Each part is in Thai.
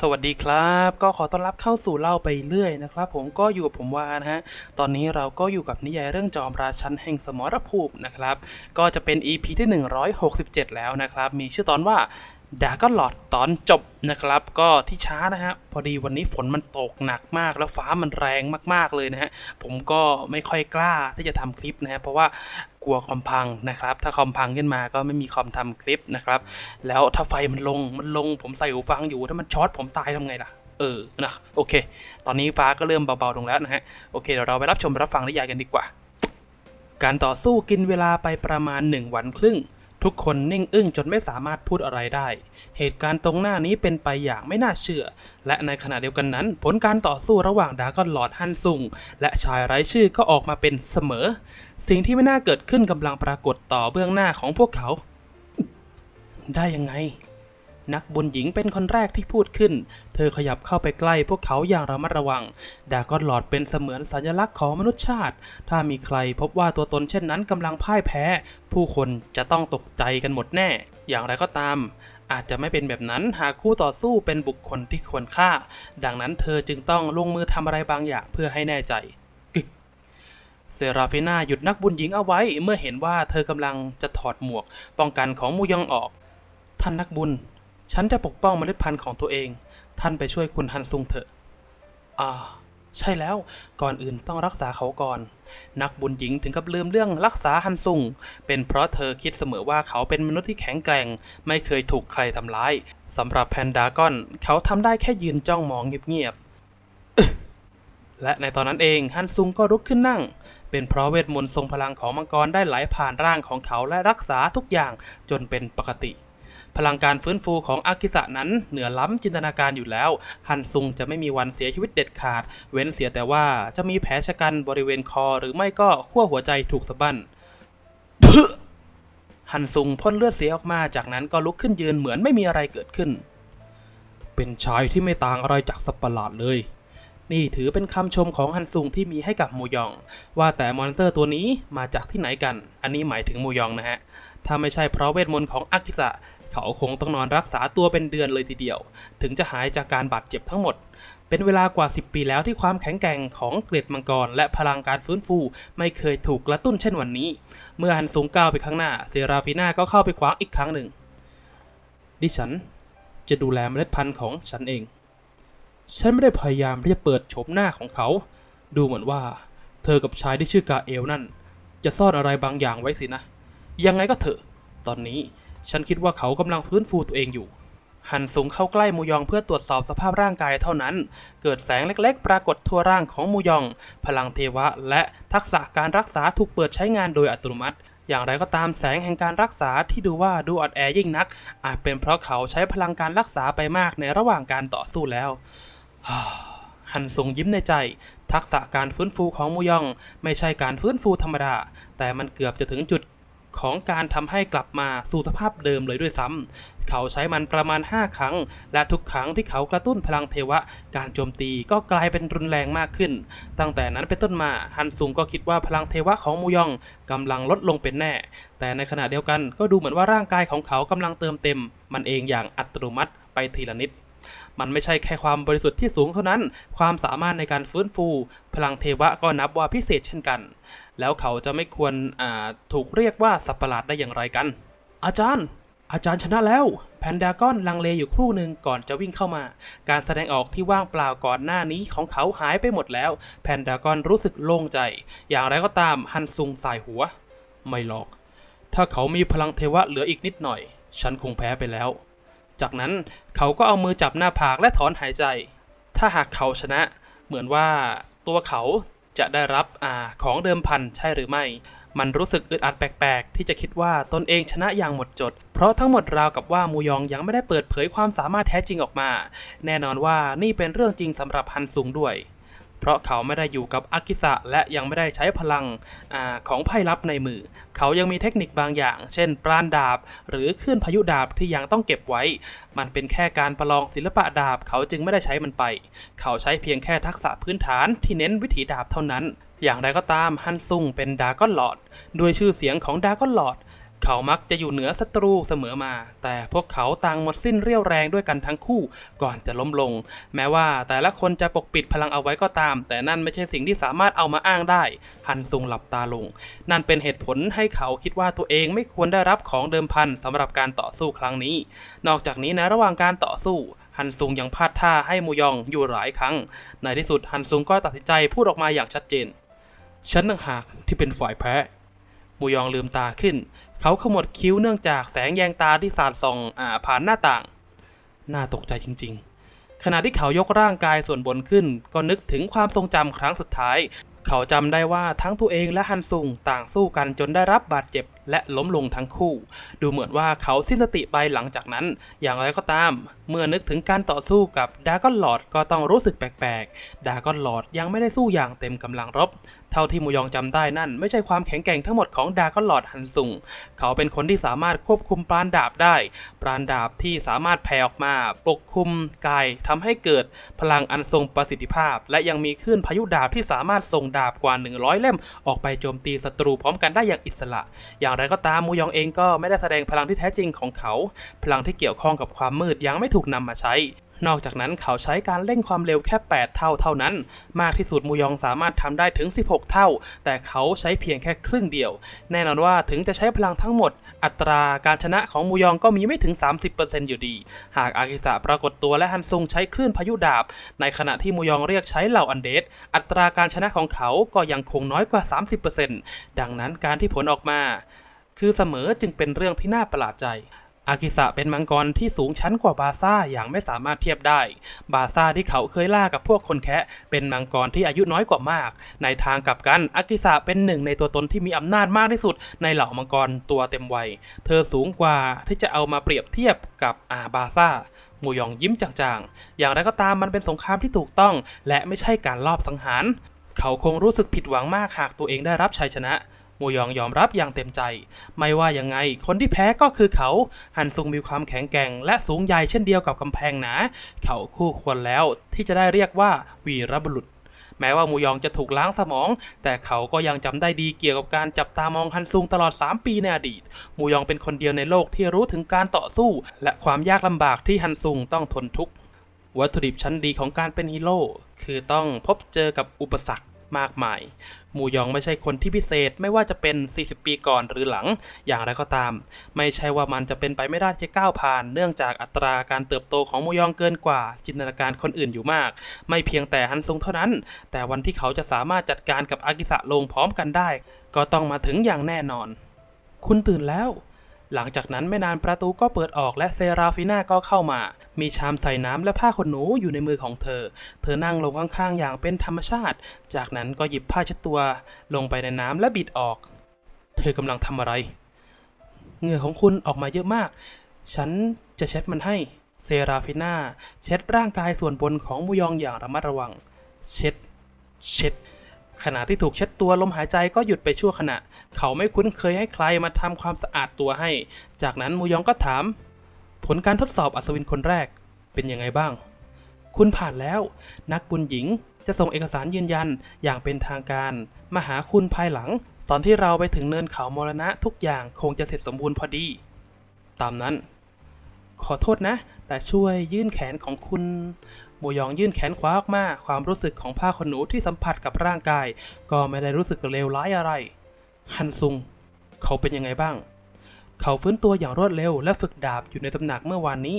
สวัสดีครับ ก็ขอต้อนรับเข้าสู่เล่าไปเรื่อยนะครับ ผมก็อยู่กับผมวานะฮะตอนนี้เราก็อยู่กับนิยายเรื่องจอมราชันแห่งสมรภูมินะครับ ก็จะเป็น EP ที่ 167 แล้วนะครับ มีชื่อตอนว่า ดาก็หลอดตอนจบนะครับ ก็ที่ช้านะฮะพอดีวันนี้ฝนมันตกหนักมาก แล้วฟ้ามันแรงมากๆเลยนะฮะผมก็ไม่ค่อยกล้าที่จะทำคลิปนะฮะเพราะว่ากลัวคอมพังนะครับ ถ้าคอมพังขึ้นมาก็ไม่มีคอมทำคลิปนะครับ แล้วถ้าไฟมันลงมันลง ผมใส่หูฟังอยู่ถ้ามันช็อตผมตายทำไงล่ะเออนะโอเค ตอนนี้ฟ้าก็เริ่มเบาๆลงแล้วนะฮะโอเคเดี๋ยวเราไปรับชมรับฟังนิยายกันดีกว่า การต่อสู้กินเวลาไปประมาณหนึ่งวันครึ่ง ทุกคนนิ่งอึ้งจนไม่สามารถพูดอะไรได้ เหตุการณ์ตรงหน้านี้เป็นไปอย่างไม่น่าเชื่อ และในขณะเดียวกันนั้น ผลการต่อสู้ระหว่างดากอนหลอดฮันซุง และชายไร้ชื่อก็ออกมาเป็นเสมอ สิ่งที่ไม่น่าเกิดขึ้นกำลังปรากฏต่อเบื้องหน้าของพวกเขา ได้ยังไง นักบุญหญิงเป็นคนแรกที่พูดขึ้น เธอขยับเข้าไปใกล้พวกเขาอย่างระมัดระวัง ดากอนหลอดเป็นเสมือนสัญลักษณ์ของมนุษยชาติ ถ้ามีใครพบว่าตัวตนเช่นนั้นกำลังพ่ายแพ้ ผู้คนจะต้องตกใจกันหมดแน่ อย่างไรก็ตามอาจจะไม่เป็นแบบนั้นหากคู่ต่อสู้เป็นบุคคลที่ควรค่า ดังนั้นเธอจึงต้องลงมือทำอะไรบางอย่างเพื่อให้แน่ใจกึกเซราฟิน่าหยุดนักบุญหญิงเอาไว้เมื่อเห็นว่าเธอกำลังจะถอดหมวก ป้องกันของมูยองออก ท่านนักบุญ ฉันจะปกป้องเมล็ดพันธุ์ของตัวเอง ท่านไปช่วยคุณฮันซุงเถอะ อ่า ใช่แล้ว ก่อนอื่นต้องรักษาเขาก่อน นักบุญหญิงถึงกับลืมเรื่องรักษาฮันซุง เป็นเพราะเธอคิดเสมอว่าเขาเป็นมนุษย์ที่แข็งแกร่ง ไม่เคยถูกใครทำร้าย สำหรับแพนดากอน เขาทำได้แค่ยืนจ้องมองเงียบๆ และในตอนนั้นเองฮันซุงก็ลุกขึ้นนั่งเป็นเพราะเวทมนต์ทรงพลังของมังกรได้ไหลผ่านร่างของเขาและรักษาทุกอย่างจนเป็นปกติ พลังการฟื้นฟูของอากิสะนั้นเหนือล้ำจินตนาการอยู่แล้ว ฮันซุงจะไม่มีวันเสียชีวิตเด็ดขาด เว้นเสียแต่ว่าจะมีแผลชะกันบริเวณคอหรือไม่ก็ขั้วหัวใจถูกสะบั้นฮันซุงพ่นเลือดเสียออกมา จากนั้นก็ลุกขึ้นยืนเหมือนไม่มีอะไรเกิดขึ้น เป็นชายที่ไม่ต่างอะไรจากสัตว์ประหลาดเลย นี่ถือเป็นคำชมของฮันซุงที่มีให้กับมูยอง ว่าแต่มอนสเตอร์ตัวนี้มาจากที่ไหนกัน อันนี้หมายถึงมูยองนะฮะ ถ้าไม่ใช่เพราะเวทมนต์ของอากิสะเขาคงต้องนอนรักษาตัวเป็นเดือนเลยทีเดียว ถึงจะหายจากการบาดเจ็บทั้งหมด เป็นเวลากว่า 10 ปีแล้วที่ความแข็งแกร่งของเกล็ดมังกร และพลังการฟื้นฟูไม่เคยถูกกระตุ้นเช่นวันนี้ เมื่อฮันซุงก้าวไปข้างหน้า เซราฟิน่าก็เข้าไปขวางอีกครั้งหนึ่ง ดิฉันจะดูแลเมล็ดพันธุ์ของฉันเอง ฉันไม่ได้พยายามที่จะเปิดโฉมหน้าของเขา ดูเหมือนว่า เธอกับชายที่ชื่อกาเอลนั่น จะซ่อนอะไรบางอย่างไว้สินะ ยังไงก็เถอะ ตอนนี้ ฉันคิดว่าเขากำลังฟื้นฟูตัวเองอยู่ หันสูงเข้าใกล้มูยองเพื่อตรวจสอบสภาพร่างกายเท่านั้น เกิดแสงเล็กๆ ปรากฏทั่วร่างของมูยอง พลังเทวะ และทักษะการรักษาถูกเปิดใช้งานโดยอัตโนมัติ อย่างไรก็ตามแสงแห่งการรักษาที่ดูว่าดูอ่อนแอยิ่งนัก อาจเป็นเพราะเขาใช้พลังการรักษาไปมากในระหว่างการต่อสู้แล้วฮันซุงยิ้มในใจ ทักษะการฟื้นฟูของมูยอง ไม่ใช่การฟื้นฟูธรรมดา แต่มันเกือบจะถึงจุด ของการทำให้กลับมาสู่สภาพเดิมเลยด้วยซ้ำ เขาใช้มันประมาณ 5 ครั้ง และทุกครั้งที่เขากระตุ้นพลังเทวะ การโจมตีก็กลายเป็นรุนแรงมากขึ้น ตั้งแต่นั้นเป็นต้นมาฮันซุงก็คิดว่าพลังเทวะของมูยองกำลังลดลงเป็นแน่ แต่ในขณะเดียวกันก็ดูเหมือนว่าร่างกายของเขากำลังเติมเต็ม มันเองอย่างอัตโนมัติไปทีละนิด มันไม่ใช่แค่ความบริสุทธิ์ที่สูงเท่านั้น ความสามารถในการฟื้นฟู พลังเทวะก็นับว่าพิเศษเช่นกัน แล้วเขาจะไม่ควรถูกเรียกว่าสัตว์ประหลาดได้อย่างไรกัน อาจารย์ อาจารย์ชนะแล้ว แพนดากอนลังเลอยู่ครู่หนึ่งก่อนจะวิ่งเข้ามา การแสดงออกที่ว่างเปล่าก่อนหน้านี้ของเขาหายไปหมดแล้ว แพนดากอนรู้สึกโล่งใจ อย่างไรก็ตามฮันซุงสายหัว ไม่หรอก ถ้าเขามีพลังเทวะเหลืออีกนิดหน่อย ฉันคงแพ้ไปแล้ว จากนั้นเขาก็เอามือจับหน้าผากและถอนหายใจ ถ้าหากเขาชนะ เหมือนว่าตัวเขาจะได้รับอาของเดิมพันใช่หรือไม่ มันรู้สึกอึดอัดแปลกๆ ที่จะคิดว่าตนเองชนะอย่างหมดจด เพราะทั้งหมดราวกับว่ามูยองยังไม่ได้เปิดเผยความสามารถแท้จริงออกมา แน่นอนว่านี่เป็นเรื่องจริงสำหรับฮันซุงด้วย ราะเขาไม่ได้อยู่กับอากิสะและยังไม่ได้ใช้พลังอของไพ่ลับในมือ เขายังมีเทคนิคบางอย่าง เช่น ปราณดาบ หรือขึ้นพายุดาบที่ยังต้องเก็บไว้ มันเป็นแค่การประลองศิลปะดาบ เขาจึงไม่ได้ใช้มันไป เขาใช้เพียงแค่ทักษะพื้นฐานที่เน้นวิถีดาบเท่านั้น อย่างไรก็ตามฮันซุงเป็นดาก้อนหลอด ด้วยชื่อเสียงของดาก้อนหลอด เขามักจะอยู่เหนือศัตรูเสมอมา แต่พวกเขาต่างหมดสิ้นเรี่ยวแรงด้วยกันทั้งคู่ก่อนจะล้มลง แม้ว่าแต่ละคนจะปกปิดพลังเอาไว้ก็ตาม แต่นั่นไม่ใช่สิ่งที่สามารถเอามาอ้างได้ ฮันซุงหลับตาลง นั่นเป็นเหตุผลให้เขาคิดว่าตัวเองไม่ควรได้รับของเดิมพันสำหรับการต่อสู้ครั้งนี้ นอกจากนี้นะระหว่างการต่อสู้ฮันซุงยังพลาดท่าให้มูยองอยู่หลายครั้ง ในที่สุดฮันซุงก็ตัดสินใจพูดออกมาอย่างชัดเจน ฉันต่างหากที่เป็นฝ่ายแพ้มูยองลืมตาขึ้น เขาขมวดคิ้วเนื่องจากแสงแยงตาที่สาดส่องอ่าผ่านหน้าต่าง น่าตกใจจริง ๆ ขณะที่เขายกร่างกายส่วนบนขึ้น ก็นึกถึงความทรงจำครั้งสุดท้าย เขาจำได้ว่าทั้งตัวเองและฮันซุงต่างสู้กันจนได้รับบาดเจ็บ และล้มลงทั้งคู่ ดูเหมือนว่าเขาสิ้นสติไปหลังจากนั้น อย่างไรก็ตาม เมื่อนึกถึงการต่อสู้กับดากอนหลอดก็ต้องรู้สึกแปลกๆ ดากอนหลอดยังไม่ได้สู้อย่างเต็มกำลังรบ เท่าที่มูยองจำได้นั่น ไม่ใช่ความแข็งแกร่งทั้งหมดของดากอนหลอดฮันซุง เขาเป็นคนที่สามารถควบคุมปราณดาบได้ ปราณดาบที่สามารถแผ่ออกมา ปกคลุมกายทำให้เกิดพลังอันทรงประสิทธิภาพ และยังมีคลื่นพายุดาบที่สามารถส่งดาบกว่า 100 เล่มออกไปโจมตีศัตรูพร้อมกันได้อย่างอิสระ อย่างไรก็ตามมูยองเองก็ไม่ได้แสดงพลังที่แท้จริงของเขา พลังที่เกี่ยวข้องกับความมืดยังไม่ถูกนำมาใช้ นอกจากนั้นเขาใช้การเร่งความเร็วแค่ 8 เท่าเท่านั้น มากที่สุดมูยองสามารถทำได้ถึง 16 เท่า แต่เขาใช้เพียงแค่ครึ่งเดียว แน่นอนว่าถึงจะใช้พลังทั้งหมด อัตราการชนะของมูยองก็มีไม่ถึง 30%อยู่ดี หากอากิสะปรากฏตัวและฮันซุงใช้คลื่นพายุดาบ ในขณะที่มูยองเรียกใช้เหล่าอันเดสอัตราการชนะของเขาก็ยังคงน้อยกว่า 30%ดังนั้นการที่ผลออกมา คือเสมอจึงเป็นเรื่องที่น่าประหลาดใจ อากิสะเป็นมังกรที่สูงชั้นกว่าบาซ่าอย่างไม่สามารถเทียบได้ บาซ่าที่เขาเคยล่ากับพวกคนแคะเป็นมังกรที่อายุน้อยกว่ามาก ในทางกลับกันอากิสะเป็นหนึ่งในตัวตนที่มีอำนาจมากที่สุด ในเหล่ามังกรตัวเต็มวัย เธอสูงกว่าที่จะเอามาเปรียบเทียบกับอาบาซ่าหมูยองยิ้มจางๆ อย่างไรก็ตามมันเป็นสงครามที่ถูกต้อง และไม่ใช่การลอบสังหาร เขาคงรู้สึกผิดหวังมากหากตัวเองได้รับชัยชนะ มูยองยอมรับอย่างเต็มใจ ไม่ว่ายังไง คนที่แพ้ก็คือเขา ฮันซุงมีความแข็งแกร่ง และสูงใหญ่เช่นเดียวกับกำแพงหนา เขาคู่ควรแล้วที่จะได้เรียกว่าวีรบุรุษแม้ว่ามูยองจะถูกล้างสมอง แต่เขาก็ยังจำได้ดีเกี่ยวกับการจับตามองฮันซุงตลอด 3 ปีในอดีต มูยองเป็นคนเดียวในโลกที่รู้ถึงการต่อสู้ และความยากลำบากที่ฮันซุงต้องทนทุกข์ วัตถุดิบชั้นดีของการเป็นฮีโร่คือต้องพบเจอกับอุปสรรคมากมาย มูยองไม่ใช่คนที่พิเศษไม่ว่าจะเป็น 40 ปีก่อนหรือหลัง อย่างไรก็ตาม ไม่ใช่ว่ามันจะเป็นไปไม่ได้จะก้าวผ่าน เนื่องจากอัตราการเติบโตของมูยองเกินกว่า จินตนาการคนอื่นอยู่มาก ไม่เพียงแต่ฮันซุงเท่านั้น แต่วันที่เขาจะสามารถจัดการกับอากิสะลงพร้อมกันได้ ก็ต้องมาถึงอย่างแน่นอน คุณตื่นแล้ว หลังจากนั้นไม่นานประตูก็เปิดออกและเซราฟิน่าก็เข้ามา มีชามใส่น้ำและผ้าขนหนูอยู่ในมือของเธอ เธอนั่งลงข้างๆ อย่างเป็นธรรมชาติ จากนั้นก็หยิบผ้าเช็ดตัว ลงไปในน้ำและบิดออก เธอกำลังทำอะไร เหงื่อของคุณออกมาเยอะมาก ฉันจะเช็ดมันให้ เซราฟิน่าเช็ดร่างกายส่วนบนของมูยองอย่างระมัดระวัง เช็ด เช็ด ขณะที่ถูกเช็ดตัวลมหายใจก็หยุดไปชั่วขณะ เขาไม่คุ้นเคยให้ใครมาทำความสะอาดตัวให้ จากนั้นมูยองก็ถาม ผลการทดสอบอัศวินคนแรกเป็นยังไงบ้าง คุณผ่านแล้ว นักบุญหญิงจะส่งเอกสารยืนยันอย่างเป็นทางการ มาหาคุณภายหลัง ตอนที่เราไปถึงเนินเขามรณะทุกอย่างคงจะเสร็จสมบูรณ์พอดี ตามนั้น ขอโทษนะ แต่ช่วยยื่นแขนของคุณ โมยองยื่นแขนขวาออกมา ความรู้สึกของผ้าขนหนูที่สัมผัสกับร่างกาย ก็ไม่ได้รู้สึกเลวร้ายอะไร ฮันซุง เขาเป็นยังไงบ้าง เขาฟื้นตัวอย่างรวดเร็วและฝึกดาบอยู่ในตำหนักเมื่อวานนี้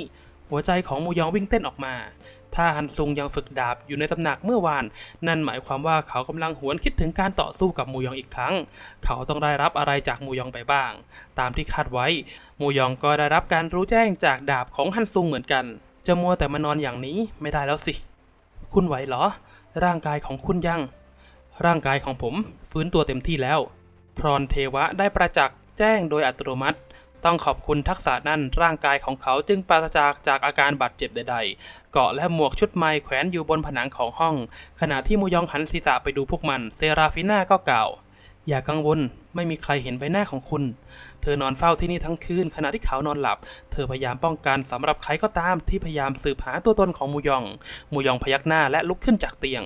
หัวใจของโมยองวิ่งเต้นออกมา ถ้าฮันซุงยังฝึกดาบอยู่ในตำหนักเมื่อวาน นั่นหมายความว่าเขากำลังหวนคิดถึงการต่อสู้กับมูยองอีกครั้ง เขาต้องได้รับอะไรจากมูยองไปบ้าง ตามที่คาดไว้มูยองก็ได้รับการรู้แจ้งจากดาบของฮันซุงเหมือนกัน จะมัวแต่มานอนอย่างนี้ไม่ได้แล้วสิ คุณไหวเหรอ ร่างกายของคุณยัง ร่างกายของผมฟื้นตัวเต็มที่แล้ว พรเทวะได้ประจักษ์แจ้งโดยอัตโนมัติ ต้องขอบคุณทักษะนั่นร่างกายของเขาจึงปราศจากจากอาการบาดเจ็บใดๆ เกาะและหมวกชุดไม้แขวนอยู่บนผนังของห้อง ขณะที่มูยองหันศีรษะไปดูพวกมัน เซราฟิน่าก็กล่าว อย่ากังวล ไม่มีใครเห็นใบหน้าของคุณ ธอนอนเฝ้าที่นี่ทั้งคืนขณะที่เขานอนหลับ เธอพยายามป้องกันสำหรับใครก็ตามที่พยายามสืบหาตัวตนของมูยอง มูยองพยักหน้าและลุกขึ้นจากเตียง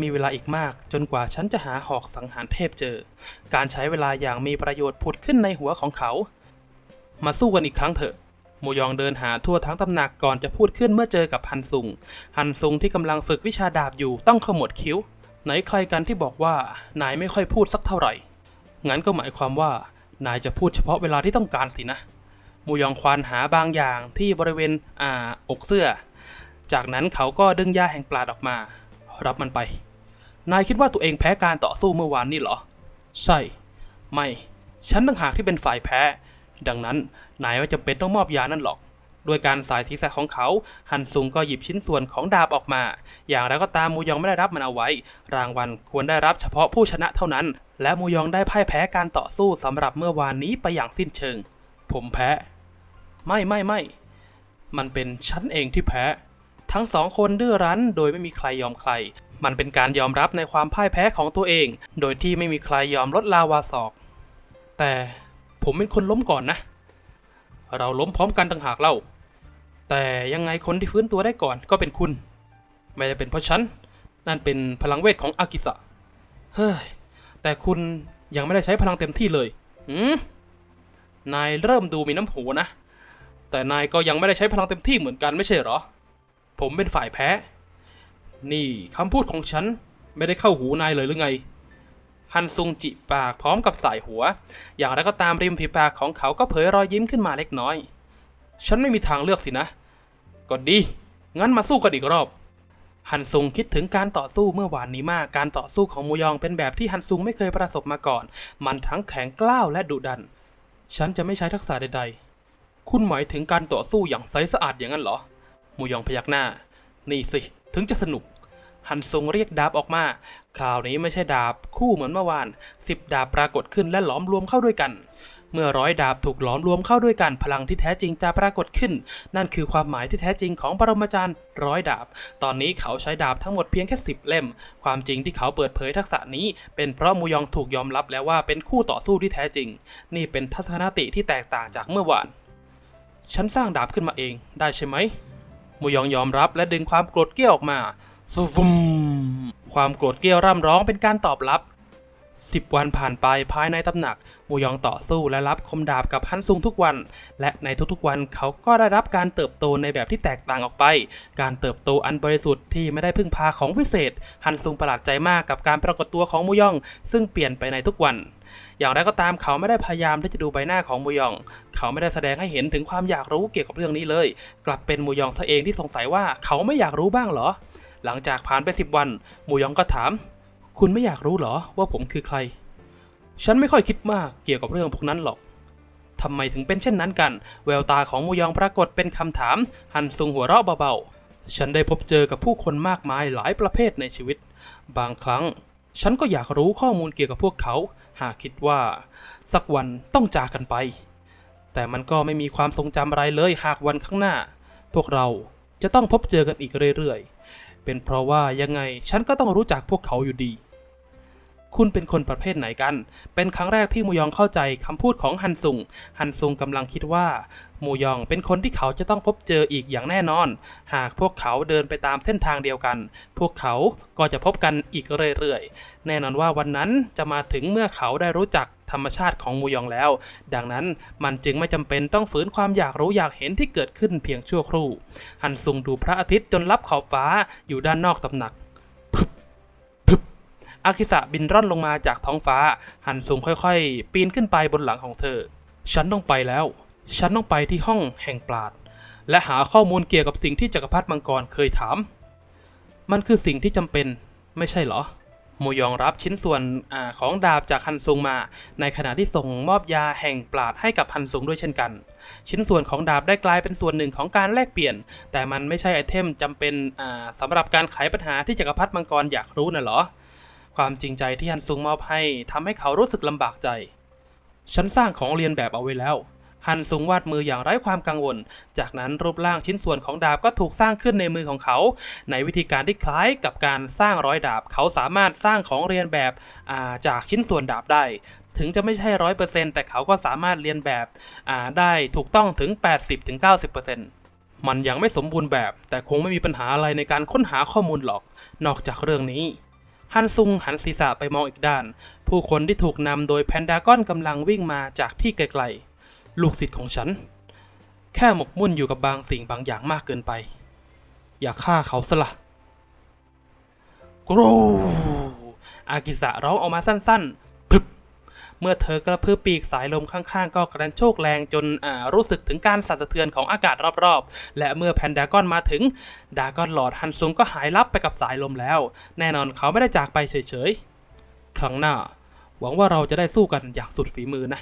มีเวลาอีกมากจนกว่าฉันจะหาหอกสังหารเทพเจอ การใช้เวลาอย่างมีประโยชน์ผุดขึ้นในหัวของเขา มาสู้กันอีกครั้งเถอะมูยองเดินหาทั่วทั้งตำหนักก่อนจะพูดขึ้นเมื่อเจอกับฮันซุง ฮันซุงที่กำลังฝึกวิชาดาบอยู่ต้องขมวดคิ้ว ไหนใครกันที่บอกว่านายไม่ค่อยพูดสักเท่าไหร่ งั้นก็หมายความว่า นายจะพูดเฉพาะเวลาที่ต้องการสินะ มูยองควานหาบางอย่างที่บริเวณอ่าอกเสื้อ จากนั้นเขาก็ดึงยาแห่งปลาดออกมา รับมันไป นายคิดว่าตัวเองแพ้การต่อสู้เมื่อวานนี่เหรอ ใช่ ไม่ ฉันต่างหากที่เป็นฝ่ายแพ้ ดังนั้นนายไม่จำเป็นต้องมอบยานั่นหรอก ด้วยการสายศีรษะของเขา ฮันซุงก็หยิบชิ้นส่วนของดาบออกมา อย่างไรก็ตามมูยองไม่ได้รับมันเอาไว้ รางวัลควรได้รับเฉพาะผู้ชนะเท่านั้น และมูยองได้พ่ายแพ้การต่อสู้สำหรับเมื่อวานนี้ไปอย่างสิ้นเชิง ผมแพ้ ไม่ไม่ไม่ มันเป็นฉันเองที่แพ้ ทั้งสองคนดื้อรั้นโดยไม่มีใครยอมใคร มันเป็นการยอมรับในความพ่ายแพ้ของตัวเอง โดยที่ไม่มีใครยอมลดลาวาศอก แต่ผมเป็นคนล้มก่อนนะ เราล้มพร้อมกันต่างหากเล่า แต่ยังไงคนที่ฟื้นตัวได้ก่อนก็เป็นคุณ ไม่ได้เป็นเพราะฉัน นั่นเป็นพลังเวทของอากิสะ เฮ้ย แต่คุณยังไม่ได้ใช้พลังเต็มที่เลยหืมนายเริ่มดูมีน้ำหูนะ แต่นายก็ยังไม่ได้ใช้พลังเต็มที่เหมือนกันไม่ใช่หรอ ผมเป็นฝ่ายแพ้ นี่คำพูดของฉันไม่ได้เข้าหูนายเลยหรือไง ฮันซุงจิปากพร้อมกับสายหัว อย่างไรก็ตามริมฝีปากของเขาก็เผยรอยยิ้มขึ้นมาเล็กน้อย ฉันไม่มีทางเลือกสินะ ก็ดี งั้นมาสู้กันอีกรอบ ฮันซุงคิดถึงการต่อสู้เมื่อวานนี้มาก การต่อสู้ของมูยองเป็นแบบที่ฮันซุงไม่เคยประสบมาก่อน มันทั้งแข็งกล้าวและดุดัน ฉันจะไม่ใช้ทักษะใด ๆ คุณหมายถึงการต่อสู้อย่างใสสะอาดอย่างนั้นเหรอ มูยองพยักหน้า นี่สิ ถึงจะสนุกฮันซุงเรียกดาบออกมา คราวนี้ไม่ใช่ดาบคู่เหมือนเมื่อวานสิบดาบปรากฏขึ้นและหลอมรวมเข้าด้วยกัน เมื่อร้อยดาบถูกหลอมรวมเข้าด้วยกันพลังที่แท้จริงจะปรากฏขึ้น นั่นคือความหมายที่แท้จริงของปรมาจารย์ร้อยดาบ ตอนนี้เขาใช้ดาบทั้งหมดเพียงแค่สิบเล่ม ความจริงที่เขาเปิดเผยทักษะนี้ เป็นเพราะมูยองถูกยอมรับแล้วว่าเป็นคู่ต่อสู้ที่แท้จริง นี่เป็นทัศนคติที่แตกต่างจากเมื่อวาน ฉันสร้างดาบขึ้นมาเองได้ใช่ไหมมูยองยอมรับและดึงความโกรธเกรี้ยวออกมาสุฟุมความโกรธเกรี้ยวร่ำร้องเป็นการตอบรับ สิบวันผ่านไปภายในตำหนักมูยองต่อสู้และรับคมดาบกับฮันซุงทุกวัน และในทุกๆวันเขาก็ได้รับการเติบโตในแบบที่แตกต่างออกไป การเติบโตอันบริสุทธิ์ที่ไม่ได้พึ่งพาของวิเศษ ฮันซุงประหลาดใจมากกับการปรากฏตัวของมูยอง ซึ่งเปลี่ยนไปในทุกวัน อย่างไรก็ตามเขาไม่ได้พยายามที่จะดูใบหน้าของมูยอง เขาไม่ได้แสดงให้เห็นถึงความอยากรู้เกี่ยวกับเรื่องนี้เลย กลับเป็นมูยองซะเองที่สงสัยว่าเขาไม่อยากรู้บ้างเหรอ หลังจากผ่านไปสิบวันมูยองก็ถาม คุณไม่อยากรู้เหรอว่าผมคือใคร ฉันไม่ค่อยคิดมากเกี่ยวกับเรื่องพวกนั้นหรอกทำไมถึงเป็นเช่นนั้นกัน แววตาของมูยองปรากฏเป็นคำถามฮันซุงหัวเราะเบาๆ ฉันได้พบเจอกับผู้คนมากมายหลายประเภทในชีวิต บางครั้ง ฉันก็อยากรู้ข้อมูลเกี่ยวกับพวกเขา หากคิดว่า สักวันต้องจากกันไป แต่มันก็ไม่มีความทรงจำอะไรเลยหากวันข้างหน้า พวกเราจะต้องพบเจอกันอีกเรื่อยๆ เป็นเพราะว่ายังไงฉันก็ต้องรู้จักพวกเขาอยู่ดี คุณเป็นคนประเภทไหนกัน เป็นครั้งแรกที่มูยองเข้าใจคำพูดของฮันซุง ฮันซุงกำลังคิดว่า มูยองเป็นคนที่เขาจะต้องพบเจออีกอย่างแน่นอน หากพวกเขาเดินไปตามเส้นทางเดียวกัน พวกเขาก็จะพบกันอีกเรื่อยๆ แน่นอนว่าวันนั้นจะมาถึงเมื่อเขาได้รู้จักธรรมชาติของมูยองแล้ว ดังนั้นมันจึงไม่จำเป็นต้องฝืนความอยากรู้อยากเห็นที่เกิดขึ้นเพียงชั่วครู่ ฮันซุงดูพระอาทิตย์จนลับขอบฟ้าอยู่ด้านนอกตำหนัก อากิสะบินร่อนลงมาจากท้องฟ้าฮันซุงค่อยๆ ปีนขึ้นไปบนหลังของเธอ ฉันต้องไปแล้ว ฉันต้องไปที่ห้องแห่งปราด และหาข้อมูลเกี่ยวกับสิ่งที่จักรพรรดิมังกรเคยถาม มันคือสิ่งที่จำเป็นไม่ใช่เหรอมูยองรับชิ้นส่วนอของดาบจากฮันซุงมา ในขณะที่ส่งมอบยาแห่งปราดให้กับฮันซุงด้วยเช่นกัน ชิ้นส่วนของดาบได้กลายเป็นส่วนหนึ่งของการแลกเปลี่ยน แต่มันไม่ใช่ไอเทมจำเป็นอ่าสำหรับการไขปัญหาที่จักรพรรดิมังกรอยากรู้น่ะเหรอ ความจริงใจที่ฮันซุงมอบให้ทำให้เขารู้สึกลำบากใจ ฉันสร้างของเรียนแบบเอาไว้แล้วฮันซุงวาดมืออย่างไร้ความกังวล จากนั้นรูปร่างชิ้นส่วนของดาบก็ถูกสร้างขึ้นในมือของเขา ในวิธีการที่คล้ายกับการสร้างร้อยดาบ เขาสามารถสร้างของเรียนแบบาจากชิ้นส่วนดาบได้ ถึงจะไม่ใช่ร้อยเปอร์เซ็นต์แต่เขาก็สามารถเรียนแบบได้ถูกต้องถึง 80-90%มันยังไม่สมบูรณ์แบบ แต่คงไม่มีปัญหาอะไรในการค้นหาข้อมูลหรอก นอกจากเรื่องนี้ ฮันซุงหันศีรษะไปมองอีกด้าน ผู้คนที่ถูกนำโดยแพนดากอนกำลังวิ่งมาจากที่ไกลๆ ลูกศิษย์ของฉัน แค่หมกมุ่นอยู่กับบางสิ่งบางอย่างมากเกินไป อย่าฆ่าเขาซะละกรูอากิสะร้องออกมาสั้นๆ เมื่อเธอกระพือปีกสายลมข้างๆ ก็กระโชกแรงจนรู้สึกถึงการสั่นสะเทือนของอากาศรอบๆ และเมื่อแพนดากอนมาถึง ดากอนหลอดฮันซุงก็หายลับไปกับสายลมแล้ว แน่นอนเขาไม่ได้จากไปเฉยๆ ครั้งหน้า หวังว่าเราจะได้สู้กันอย่างสุดฝีมือนะ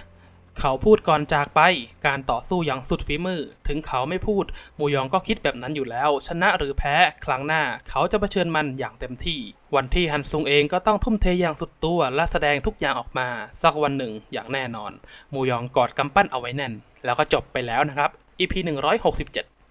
เขาพูดก่อนจากไป การต่อสู้อย่างสุดฝีมือ ถึงเขาไม่พูด มูยองก็คิดแบบนั้นอยู่แล้ว ชนะหรือแพ้ ครั้งหน้า เขาจะเผชิญมันอย่างเต็มที่ วันที่ฮันซุงเองก็ต้องทุ่มเทอย่างสุดตัวและแสดงทุกอย่างออกมา สักวันหนึ่งอย่างแน่นอน มูยองกอดกำปั้นเอาไว้แน่น แล้วก็จบไปแล้วนะครับ EP 167